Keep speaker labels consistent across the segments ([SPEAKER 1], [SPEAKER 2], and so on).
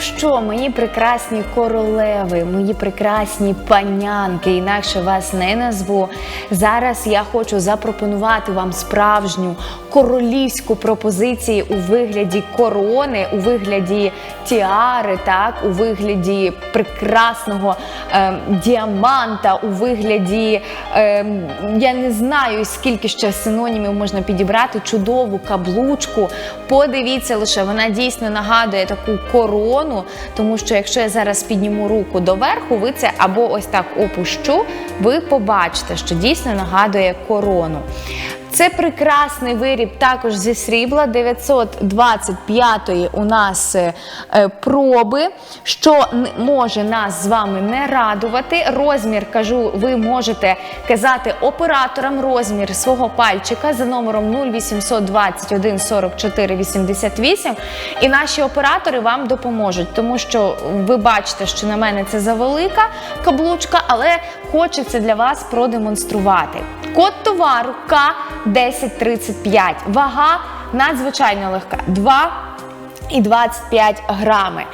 [SPEAKER 1] Що, мої прекрасні королеви, мої прекрасні панянки, інакше вас не назву. Зараз я хочу запропонувати вам справжню королівську пропозицію у вигляді корони, у вигляді тіари, так, у вигляді прекрасного ем, діаманта, у вигляді, ем, я не знаю, скільки ще синонімів можна підібрати, чудову каблучку. Подивіться лише, вона дійсно нагадує таку корону, тому що якщо я зараз підніму руку доверху, ви це або ось так опущу, ви побачите, що дійсно нагадує корону. Це прекрасний виріб також зі срібла 925-ї у нас е, е, проби, що може нас з вами не радувати. Розмір, кажу, ви можете казати операторам розмір свого пальчика за номером 0821 44 88, і наші оператори вам допоможуть, тому що ви бачите, що на мене це завелика каблучка, але хочеться для вас продемонструвати. Код товару К1035. Вага надзвичайно легка 2,25 грами.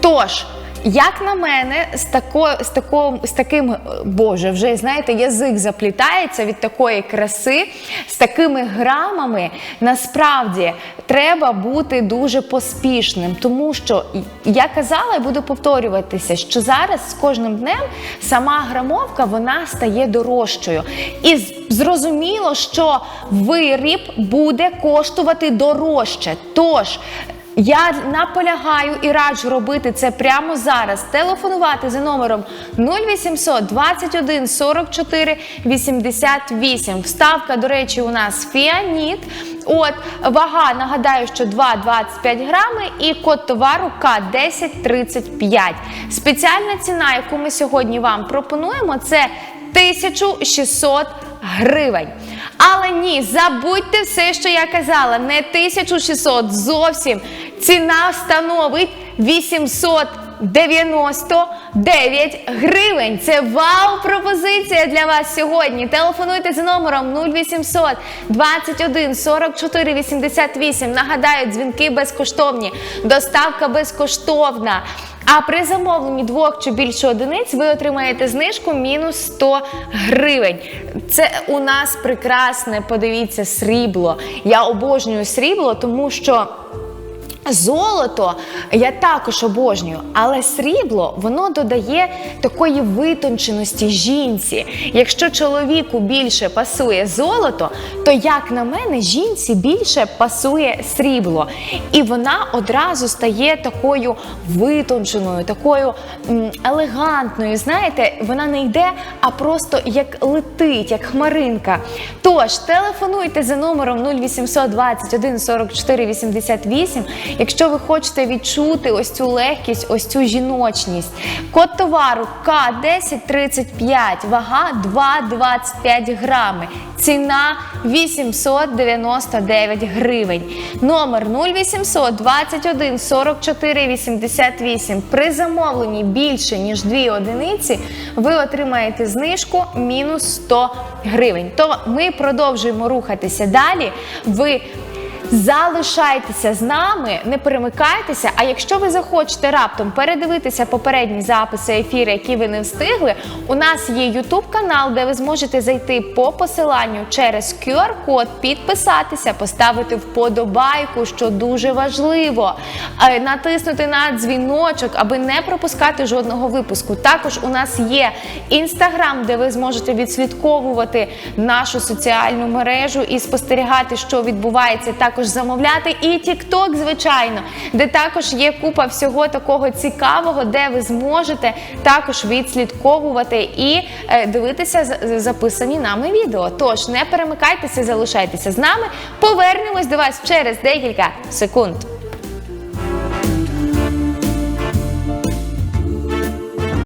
[SPEAKER 1] Тож, як на мене, з, тако, з, тако, з таким, боже, вже знаєте, язик заплітається від такої краси, з такими грамами, насправді треба бути дуже поспішним, тому що я казала і буду повторюватися, що зараз з кожним днем сама грамовка вона стає дорожчою. І з- зрозуміло, що виріб буде коштувати дорожче. Тож. Я наполягаю і раджу робити це прямо зараз. Телефонувати за номером 0800 21 44 88. Вставка, до речі, у нас фіаніт. От вага, нагадаю, що 2,25 грами і код товару К1035. Спеціальна ціна, яку ми сьогодні вам пропонуємо, це 1600 гривень. Але ні, забудьте все, що я казала, не 1600 зовсім. Ціна становить 899 гривень. Це вау-пропозиція для вас сьогодні. Телефонуйте за номером 0800 21 44 88. Нагадаю, дзвінки безкоштовні, доставка безкоштовна. А при замовленні двох чи більше одиниць ви отримаєте знижку мінус 100 гривень. Це у нас прекрасне, подивіться, срібло. Я обожнюю срібло, тому що. Золото я також обожнюю, але срібло воно додає такої витонченості жінці. Якщо чоловіку більше пасує золото, то як на мене, жінці більше пасує срібло. І вона одразу стає такою витонченою, такою елегантною. Знаєте, вона не йде, а просто як летить, як хмаринка. Тож телефонуйте за номером 0800 21 44 88, якщо ви хочете відчути ось цю легкість, ось цю жіночність. Код товару К1035, вага 2,25 грами. Ціна 899 гривень. Номер 0800 21 44 88. При замовленні більше ніж 2 одиниці ви отримаєте знижку мінус 100 гривень. То ми продовжуємо рухатися далі. Ви Залишайтеся з нами, не перемикайтеся. А якщо ви захочете раптом передивитися попередні записи ефіру, які ви не встигли, у нас є YouTube канал, де ви зможете зайти по посиланню через QR-код, підписатися, поставити вподобайку, що дуже важливо, е, натиснути на дзвіночок, аби не пропускати жодного випуску. Також у нас є інстаграм, де ви зможете відслідковувати нашу соціальну мережу і спостерігати, що відбувається. Також замовляти і TikTok, звичайно, де також є купа всього такого цікавого, де ви зможете також відслідковувати і е, дивитися записані нами відео. Тож не перемикайтеся, залишайтеся з нами. Повернемось до вас через декілька секунд.